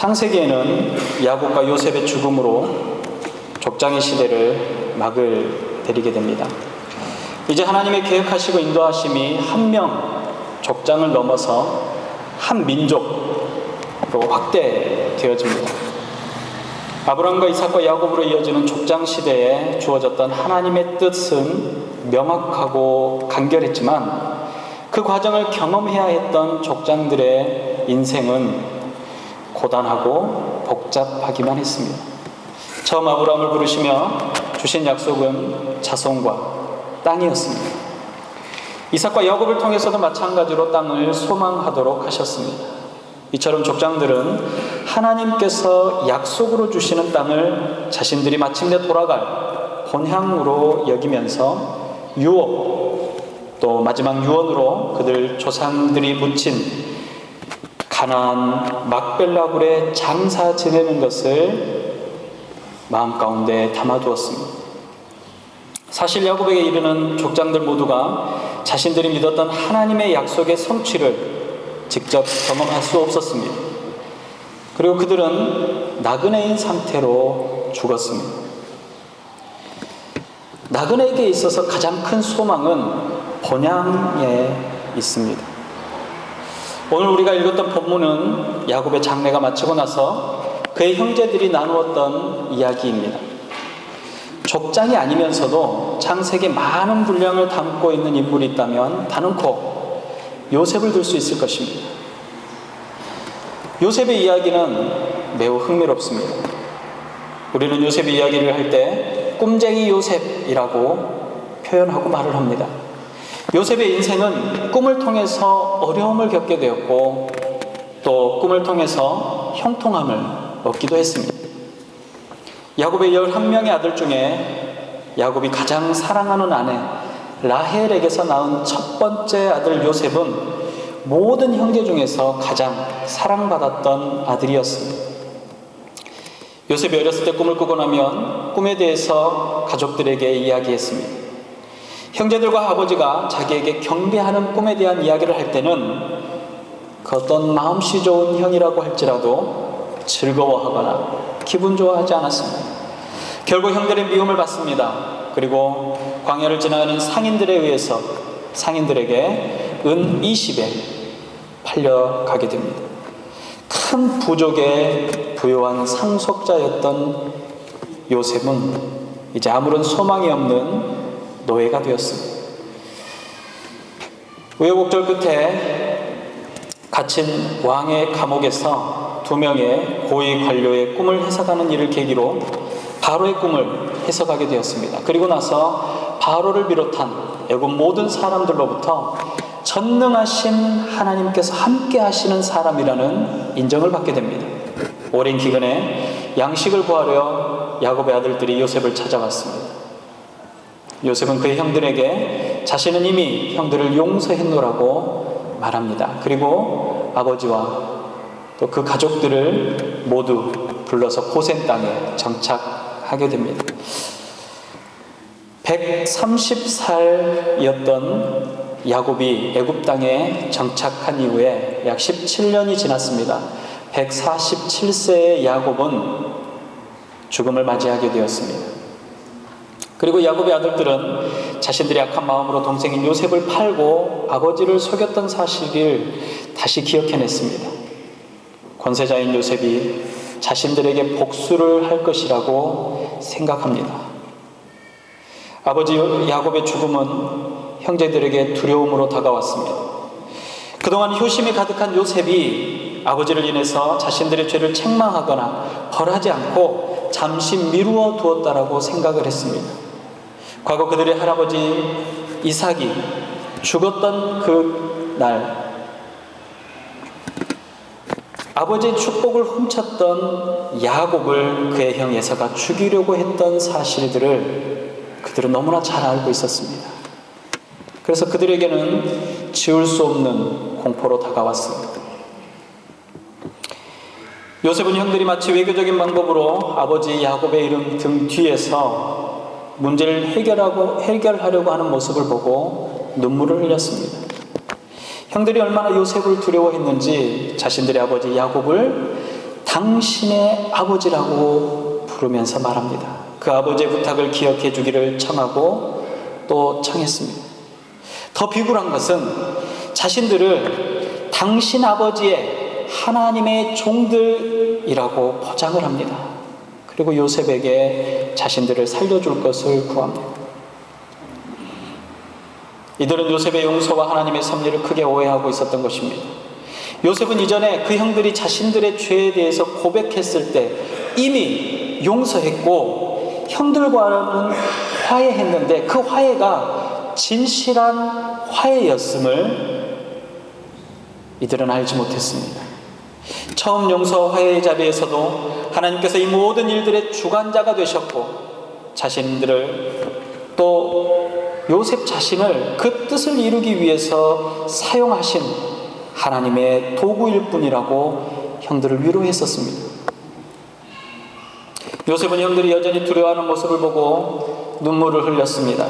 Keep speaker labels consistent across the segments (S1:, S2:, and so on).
S1: 창세기에는 야곱과 요셉의 죽음으로 족장의 시대를 막을 내리게 됩니다. 이제 하나님의 계획하시고 인도하심이 한 명 족장을 넘어서 한 민족으로 확대되어집니다. 아브라함과 이삭과 야곱으로 이어지는 족장 시대에 주어졌던 하나님의 뜻은 명확하고 간결했지만 그 과정을 경험해야 했던 족장들의 인생은 고단하고 복잡하기만 했습니다. 처음 아브라함을 부르시며 주신 약속은 자손과 땅이었습니다. 이삭과 야곱을 통해서도 마찬가지로 땅을 소망하도록 하셨습니다. 이처럼 족장들은 하나님께서 약속으로 주시는 땅을 자신들이 마침내 돌아갈 본향으로 여기면서 유업 또 마지막 유언으로 그들 조상들이 묻힌 가나안 막벨라굴에 장사 지내는 것을 마음 가운데 담아두었습니다. 사실 야곱에게 이르는 족장들 모두가 자신들이 믿었던 하나님의 약속의 성취를 직접 경험할 수 없었습니다. 그리고 그들은 나그네인 상태로 죽었습니다. 나그네에게 있어서 가장 큰 소망은 본향에 있습니다. 오늘 우리가 읽었던 본문은 야곱의 장례가 마치고 나서 그의 형제들이 나누었던 이야기입니다. 족장이 아니면서도 창세기 많은 분량을 담고 있는 인물이 있다면 단언코 요셉을 들 수 있을 것입니다. 요셉의 이야기는 매우 흥미롭습니다. 우리는 요셉의 이야기를 할 때 꿈쟁이 요셉이라고 표현하고 말을 합니다. 요셉의 인생은 꿈을 통해서 어려움을 겪게 되었고 또 꿈을 통해서 형통함을 얻기도 했습니다. 야곱의 11명의 아들 중에 야곱이 가장 사랑하는 아내 라헬에게서 낳은 첫 번째 아들 요셉은 모든 형제 중에서 가장 사랑받았던 아들이었습니다. 요셉이 어렸을 때 꿈을 꾸고 나면 꿈에 대해서 가족들에게 이야기했습니다. 형제들과 아버지가 자기에게 경배하는 꿈에 대한 이야기를 할 때는 그 어떤 마음씨 좋은 형이라고 할지라도 즐거워하거나 기분 좋아하지 않았습니다. 결국 형들의 미움을 받습니다. 그리고 광야를 지나가는 상인들에 의해서 상인들에게 은 20에 팔려가게 됩니다. 큰 부족의 부요한 상속자였던 요셉은 이제 아무런 소망이 없는 노예가 되었습니다. 우여곡절 끝에 갇힌 왕의 감옥에서 두 명의 고위 관료의 꿈을 해석하는 일을 계기로 바로의 꿈을 해석하게 되었습니다. 그리고 나서 바로를 비롯한 애굽 모든 사람들로부터 전능하신 하나님께서 함께 하시는 사람이라는 인정을 받게 됩니다. 오랜 기간에 양식을 구하려 야곱의 아들들이 요셉을 찾아왔습니다. 요셉은 그의 형들에게 자신은 이미 형들을 용서했노라고 말합니다. 그리고 아버지와 또 그 가족들을 모두 불러서 고센 땅에 정착하게 됩니다. 130살이었던 야곱이 애굽 땅에 정착한 이후에 약 17년이 지났습니다. 147세의 야곱은 죽음을 맞이하게 되었습니다. 그리고 야곱의 아들들은 자신들의 약한 마음으로 동생인 요셉을 팔고 아버지를 속였던 사실을 다시 기억해냈습니다. 권세자인 요셉이 자신들에게 복수를 할 것이라고 생각합니다. 아버지 야곱의 죽음은 형제들에게 두려움으로 다가왔습니다. 그동안 효심이 가득한 요셉이 아버지를 인해서 자신들의 죄를 책망하거나 벌하지 않고 잠시 미루어 두었다라고 생각을 했습니다. 과거 그들의 할아버지 이삭이 죽었던 그 날, 아버지의 축복을 훔쳤던 야곱을 그의 형 예사가 죽이려고 했던 사실들을 그들은 너무나 잘 알고 있었습니다. 그래서 그들에게는 지울 수 없는 공포로 다가왔습니다. 요셉은 형들이 마치 외교적인 방법으로 아버지 야곱의 이름 등 뒤에서 문제를 해결하고 해결하려고 하는 모습을 보고 눈물을 흘렸습니다. 형들이 얼마나 요셉을 두려워했는지 자신들의 아버지 야곱을 당신의 아버지라고 부르면서 말합니다. 그 아버지의 부탁을 기억해 주기를 청하고 또 청했습니다. 더 비굴한 것은 자신들을 당신 아버지의 하나님의 종들이라고 포장을 합니다. 그리고 요셉에게 자신들을 살려줄 것을 구합니다. 이들은 요셉의 용서와 하나님의 섭리를 크게 오해하고 있었던 것입니다. 요셉은 이전에 그 형들이 자신들의 죄에 대해서 고백했을 때 이미 용서했고 형들과는 화해했는데 그 화해가 진실한 화해였음을 이들은 알지 못했습니다. 처음 용서 화해의 자리에서도 하나님께서 이 모든 일들의 주관자가 되셨고 자신들을 또 요셉 자신을 그 뜻을 이루기 위해서 사용하신 하나님의 도구일 뿐이라고 형들을 위로했었습니다. 요셉은 형들이 여전히 두려워하는 모습을 보고 눈물을 흘렸습니다.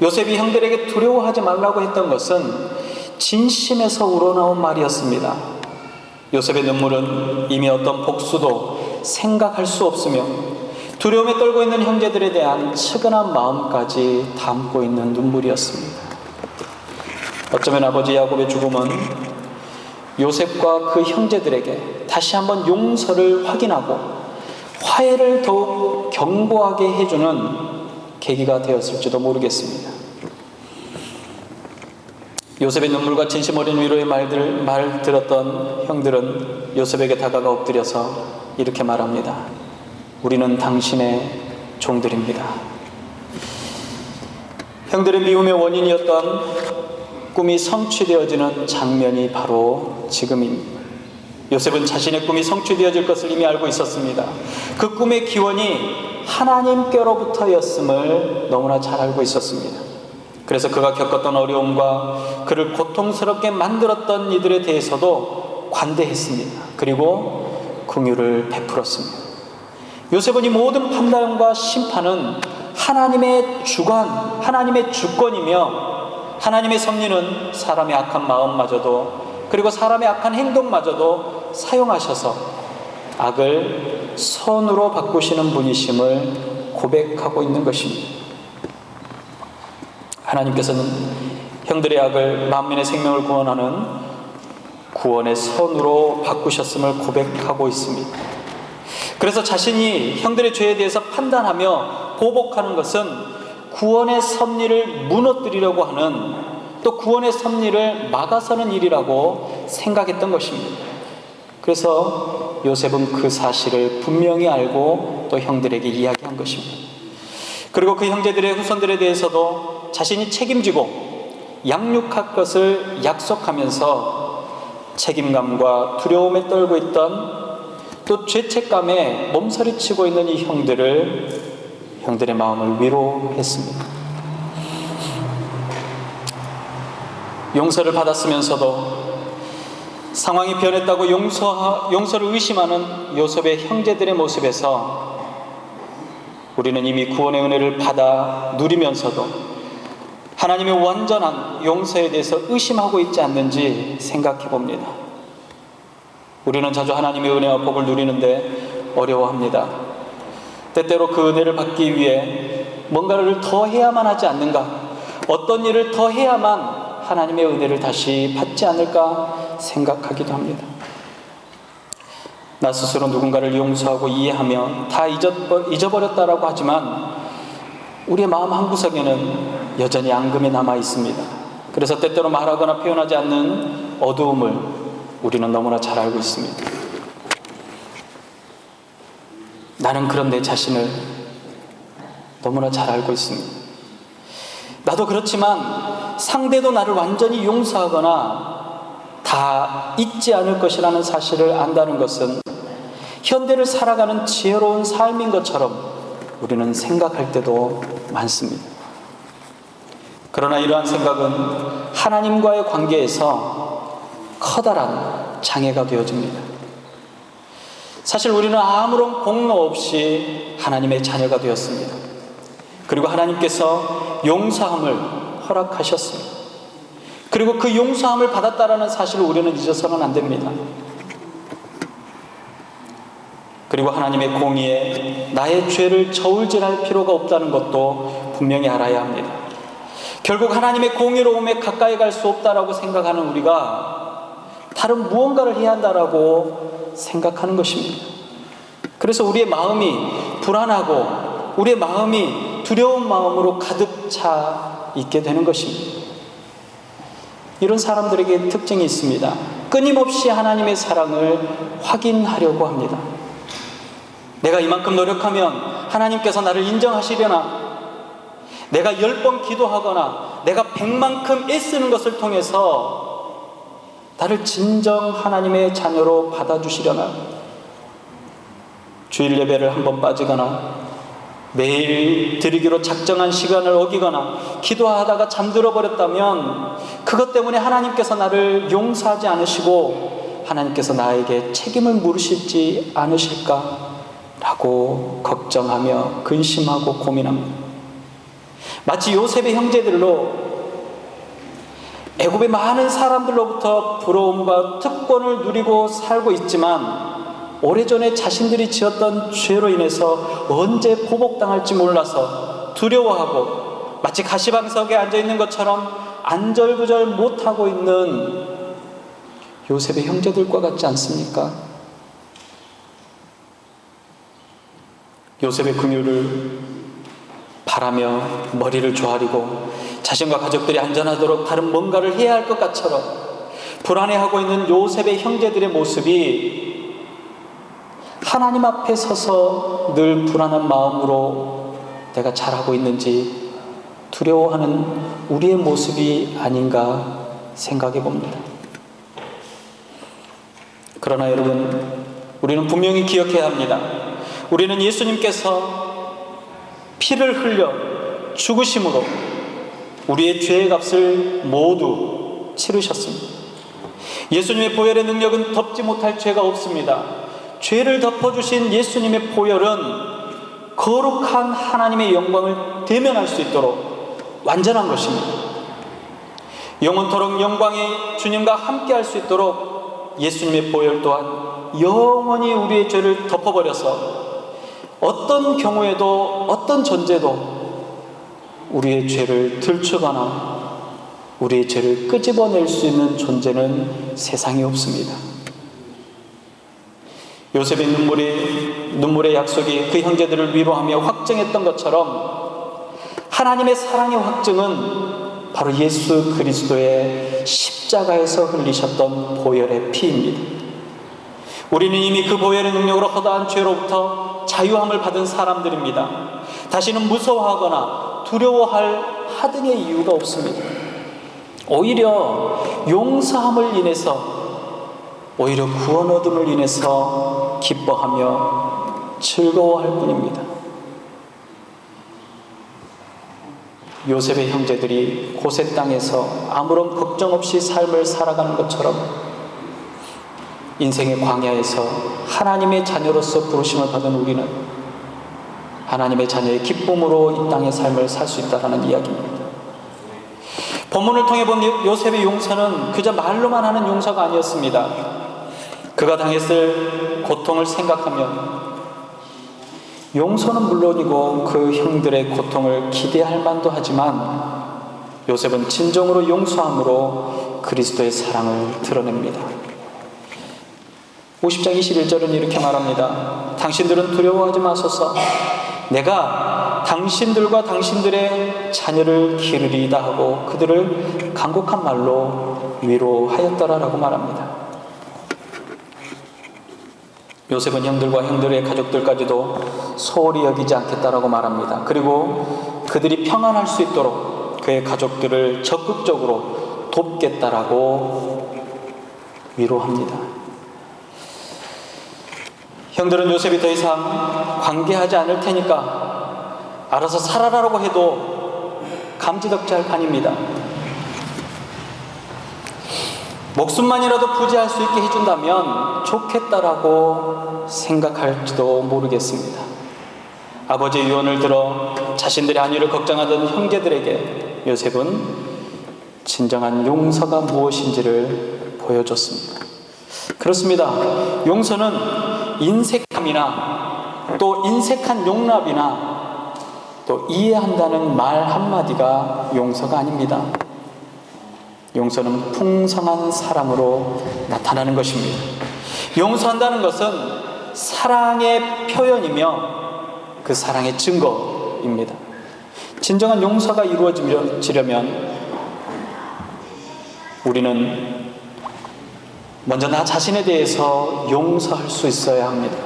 S1: 요셉이 형들에게 두려워하지 말라고 했던 것은 진심에서 우러나온 말이었습니다. 요셉의 눈물은 이미 어떤 복수도 생각할 수 없으며 두려움에 떨고 있는 형제들에 대한 측은한 마음까지 담고 있는 눈물이었습니다. 어쩌면 아버지 야곱의 죽음은 요셉과 그 형제들에게 다시 한번 용서를 확인하고 화해를 더욱 견고하게 해주는 계기가 되었을지도 모르겠습니다. 요셉의 눈물과 진심 어린 위로의 말들, 말 들었던 형들은 요셉에게 다가가 엎드려서 이렇게 말합니다. 우리는 당신의 종들입니다. 형들의 미움의 원인이었던 꿈이 성취되어지는 장면이 바로 지금입니다. 요셉은 자신의 꿈이 성취되어질 것을 이미 알고 있었습니다. 그 꿈의 기원이 하나님께로부터였음을 너무나 잘 알고 있었습니다. 그래서 그가 겪었던 어려움과 그를 고통스럽게 만들었던 이들에 대해서도 관대했습니다. 그리고 긍휼을 베풀었습니다. 요셉은 이 모든 판단과 심판은 하나님의 주관, 하나님의 주권이며 하나님의 섭리는 사람의 악한 마음마저도 그리고 사람의 악한 행동마저도 사용하셔서 악을 선으로 바꾸시는 분이심을 고백하고 있는 것입니다. 하나님께서는 형들의 악을 만민의 생명을 구원하는 구원의 선으로 바꾸셨음을 고백하고 있습니다. 그래서 자신이 형들의 죄에 대해서 판단하며 보복하는 것은 구원의 섭리를 무너뜨리려고 하는 또 구원의 섭리를 막아서는 일이라고 생각했던 것입니다. 그래서 요셉은 그 사실을 분명히 알고 또 형들에게 이야기한 것입니다. 그리고 그 형제들의 후손들에 대해서도 자신이 책임지고 양육할 것을 약속하면서 책임감과 두려움에 떨고 있던 또 죄책감에 몸서리치고 있는 이 형들을 형들의 마음을 위로했습니다. 용서를 받았으면서도 상황이 변했다고 용서, 용서를 의심하는 요셉의 형제들의 모습에서 우리는 이미 구원의 은혜를 받아 누리면서도 하나님의 완전한 용서에 대해서 의심하고 있지 않는지 생각해 봅니다. 우리는 자주 하나님의 은혜와 복을 누리는데 어려워합니다. 때때로 그 은혜를 받기 위해 뭔가를 더 해야만 하지 않는가? 어떤 일을 더 해야만 하나님의 은혜를 다시 받지 않을까 생각하기도 합니다. 나 스스로 누군가를 용서하고 이해하며 다 잊어버렸다라고 하지만 우리의 마음 한구석에는 여전히 앙금이 남아 있습니다. 그래서 때때로 말하거나 표현하지 않는 어두움을 우리는 너무나 잘 알고 있습니다. 나는 그런 내 자신을 너무나 잘 알고 있습니다. 나도 그렇지만 상대도 나를 완전히 용서하거나 다 잊지 않을 것이라는 사실을 안다는 것은 현대를 살아가는 지혜로운 삶인 것처럼 우리는 생각할 때도 많습니다. 그러나 이러한 생각은 하나님과의 관계에서 커다란 장애가 되어집니다. 사실 우리는 아무런 공로 없이 하나님의 자녀가 되었습니다. 그리고 하나님께서 용서함을 허락하셨습니다. 그리고 그 용서함을 받았다라는 사실을 우리는 잊어서는 안 됩니다. 그리고 하나님의 공의에 나의 죄를 저울질할 필요가 없다는 것도 분명히 알아야 합니다. 결국 하나님의 공의로움에 가까이 갈 수 없다라고 생각하는 우리가 다른 무언가를 해야 한다라고 생각하는 것입니다. 그래서 우리의 마음이 불안하고 우리의 마음이 두려운 마음으로 가득 차 있게 되는 것입니다. 이런 사람들에게 특징이 있습니다. 끊임없이 하나님의 사랑을 확인하려고 합니다. 내가 이만큼 노력하면 하나님께서 나를 인정하시려나? 내가 열 번 기도하거나 내가 백만큼 애쓰는 것을 통해서 나를 진정 하나님의 자녀로 받아주시려나? 주일 예배를 한 번 빠지거나 매일 드리기로 작정한 시간을 어기거나 기도하다가 잠들어 버렸다면 그것 때문에 하나님께서 나를 용서하지 않으시고 하나님께서 나에게 책임을 물으실지 않으실까? 라고 걱정하며 근심하고 고민합니다. 마치 요셉의 형제들로 애굽의 많은 사람들로부터 부러움과 특권을 누리고 살고 있지만 오래전에 자신들이 지었던 죄로 인해서 언제 보복당할지 몰라서 두려워하고 마치 가시방석에 앉아 있는 것처럼 안절부절 못하고 있는 요셉의 형제들과 같지 않습니까? 요셉의 긍휼을 바라며 머리를 조아리고 자신과 가족들이 안전하도록 다른 뭔가를 해야 할 것 같처럼 불안해하고 있는 요셉의 형제들의 모습이 하나님 앞에 서서 늘 불안한 마음으로 내가 잘하고 있는지 두려워하는 우리의 모습이 아닌가 생각해 봅니다. 그러나 여러분, 우리는 분명히 기억해야 합니다. 우리는 예수님께서 피를 흘려 죽으심으로 우리의 죄의 값을 모두 치르셨습니다. 예수님의 보혈의 능력은 덮지 못할 죄가 없습니다. 죄를 덮어주신 예수님의 보혈은 거룩한 하나님의 영광을 대면할 수 있도록 완전한 것입니다. 영원토록 영광의 주님과 함께 할 수 있도록 예수님의 보혈 또한 영원히 우리의 죄를 덮어버려서 어떤 경우에도 어떤 존재도 우리의 죄를 들추거나 우리의 죄를 끄집어낼 수 있는 존재는 세상에 없습니다. 요셉의 눈물이 눈물의 약속이 그 형제들을 위로하며 확증했던 것처럼 하나님의 사랑의 확증은 바로 예수 그리스도의 십자가에서 흘리셨던 보혈의 피입니다. 우리는 이미 그 보혈의 능력으로 허다한 죄로부터 자유함을 받은 사람들입니다. 다시는 무서워하거나 두려워할 하등의 이유가 없습니다. 오히려 용서함을 인해서 오히려 구원 얻음을 인해서 기뻐하며 즐거워할 뿐입니다. 요셉의 형제들이 고세 땅에서 아무런 걱정 없이 삶을 살아가는 것처럼 인생의 광야에서 하나님의 자녀로서 부르심을 받은 우리는 하나님의 자녀의 기쁨으로 이 땅의 삶을 살 수 있다는 이야기입니다. 본문을 통해 본 요셉의 용서는 그저 말로만 하는 용서가 아니었습니다. 그가 당했을 고통을 생각하면 용서는 물론이고 그 형들의 고통을 기대할 만도 하지만 요셉은 진정으로 용서함으로 그리스도의 사랑을 드러냅니다. 50장 21절은 이렇게 말합니다. 당신들은 두려워하지 마소서. 내가 당신들과 당신들의 자녀를 기르리다 하고 그들을 간곡한 말로 위로하였더라라고 말합니다. 요셉은 형들과 형들의 가족들까지도 소홀히 여기지 않겠다라고 말합니다. 그리고 그들이 평안할 수 있도록 그의 가족들을 적극적으로 돕겠다라고 위로합니다. 형들은 요셉이 더 이상 관계하지 않을 테니까 알아서 살아라라고 해도 감지덕지할 판입니다. 목숨만이라도 부지할 수 있게 해준다면 좋겠다라고 생각할지도 모르겠습니다. 아버지의 유언을 들어 자신들의 안위를 걱정하던 형제들에게 요셉은 진정한 용서가 무엇인지를 보여줬습니다. 그렇습니다. 용서는 인색함이나 또 인색한 용납이나 또 이해한다는 말 한마디가 용서가 아닙니다. 용서는 풍성한 사랑으로 나타나는 것입니다. 용서한다는 것은 사랑의 표현이며 그 사랑의 증거입니다. 진정한 용서가 이루어지려면 우리는 먼저 나 자신에 대해서 용서할 수 있어야 합니다.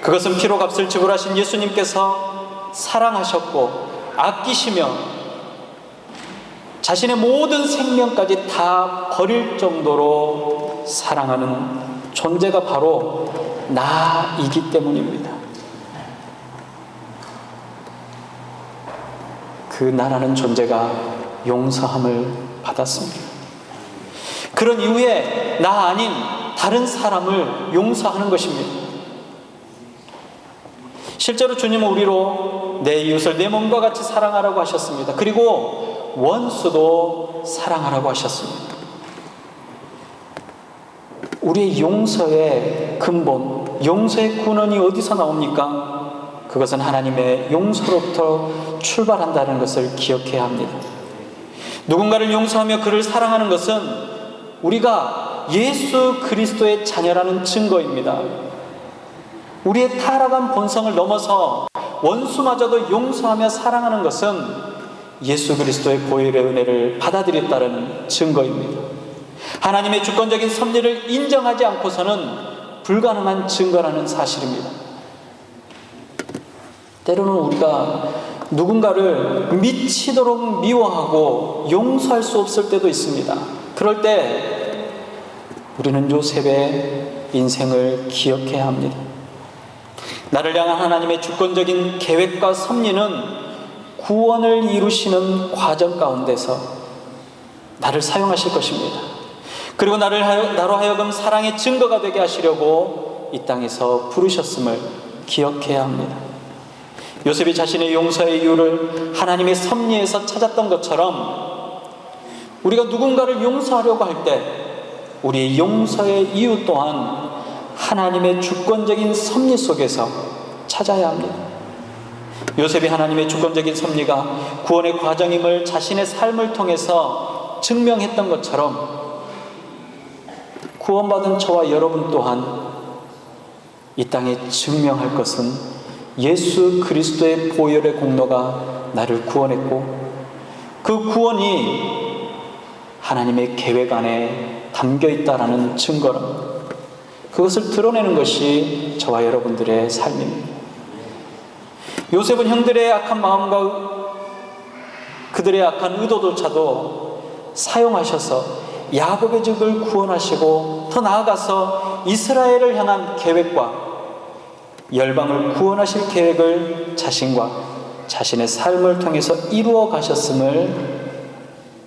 S1: 그것은 피로값을 지불하신 예수님께서 사랑하셨고 아끼시며 자신의 모든 생명까지 다 버릴 정도로 사랑하는 존재가 바로 나이기 때문입니다. 그 나라는 존재가 용서함을 받았습니다. 그런 이후에 나 아닌 다른 사람을 용서하는 것입니다. 실제로 주님은 우리로 내 이웃을 내 몸과 같이 사랑하라고 하셨습니다. 그리고 원수도 사랑하라고 하셨습니다. 우리의 용서의 근본, 용서의 근원이 어디서 나옵니까? 그것은 하나님의 용서로부터 출발한다는 것을 기억해야 합니다. 누군가를 용서하며 그를 사랑하는 것은 우리가 예수 그리스도의 자녀라는 증거입니다. 우리의 타락한 본성을 넘어서 원수마저도 용서하며 사랑하는 것은 예수 그리스도의 보혈의 은혜를 받아들였다는 증거입니다. 하나님의 주권적인 섭리를 인정하지 않고서는 불가능한 증거라는 사실입니다. 때로는 우리가 누군가를 미치도록 미워하고 용서할 수 없을 때도 있습니다. 그럴 때 우리는 요셉의 인생을 기억해야 합니다. 나를 향한 하나님의 주권적인 계획과 섭리는 구원을 이루시는 과정 가운데서 나를 사용하실 것입니다. 그리고 나를 하여, 나로 하여금 사랑의 증거가 되게 하시려고 이 땅에서 부르셨음을 기억해야 합니다. 요셉이 자신의 용서의 이유를 하나님의 섭리에서 찾았던 것처럼 우리가 누군가를 용서하려고 할 때 우리의 용서의 이유 또한 하나님의 주권적인 섭리 속에서 찾아야 합니다. 요셉이 하나님의 주권적인 섭리가 구원의 과정임을 자신의 삶을 통해서 증명했던 것처럼 구원받은 저와 여러분 또한 이 땅에 증명할 것은 예수 그리스도의 보혈의 공로가 나를 구원했고 그 구원이 하나님의 계획 안에 담겨 있다라는 증거랍니다. 그것을 드러내는 것이 저와 여러분들의 삶입니다. 요셉은 형들의 악한 마음과 그들의 악한 의도조차도 사용하셔서 야곱의 집을 구원하시고 더 나아가서 이스라엘을 향한 계획과 열방을 구원하실 계획을 자신과 자신의 삶을 통해서 이루어 가셨음을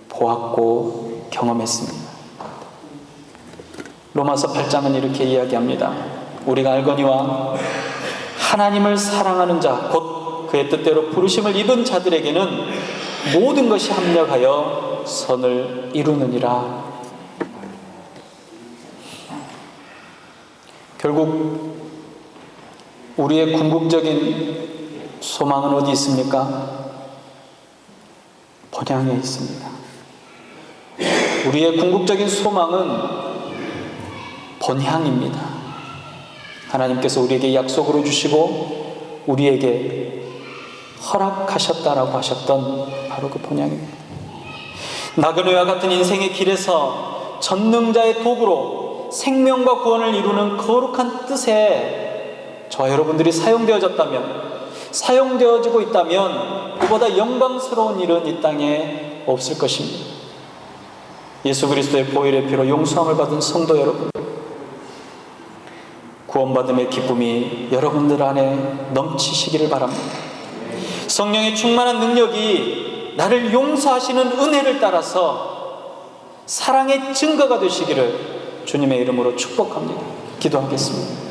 S1: 보았고 경험했습니다. 로마서 8장은 이렇게 이야기합니다. 우리가 알거니와 하나님을 사랑하는 자, 곧 그의 뜻대로 부르심을 입은 자들에게는 모든 것이 합력하여 선을 이루느니라. 결국 우리의 궁극적인 소망은 어디 있습니까? 번향에 있습니다. 우리의 궁극적인 소망은 번향입니다. 하나님께서 우리에게 약속으로 주시고 우리에게 허락하셨다라고 하셨던 바로 그 번향입니다. 나그네와 같은 인생의 길에서 전능자의 도구로 생명과 구원을 이루는 거룩한 뜻에 저와 여러분들이 사용되어졌다면 사용되어지고 있다면 그보다 영광스러운 일은 이 땅에 없을 것입니다. 예수 그리스도의 보혈의 피로 용서함을 받은 성도 여러분 구원받음의 기쁨이 여러분들 안에 넘치시기를 바랍니다. 성령의 충만한 능력이 나를 용서하시는 은혜를 따라서 사랑의 증거가 되시기를 주님의 이름으로 축복합니다. 기도하겠습니다.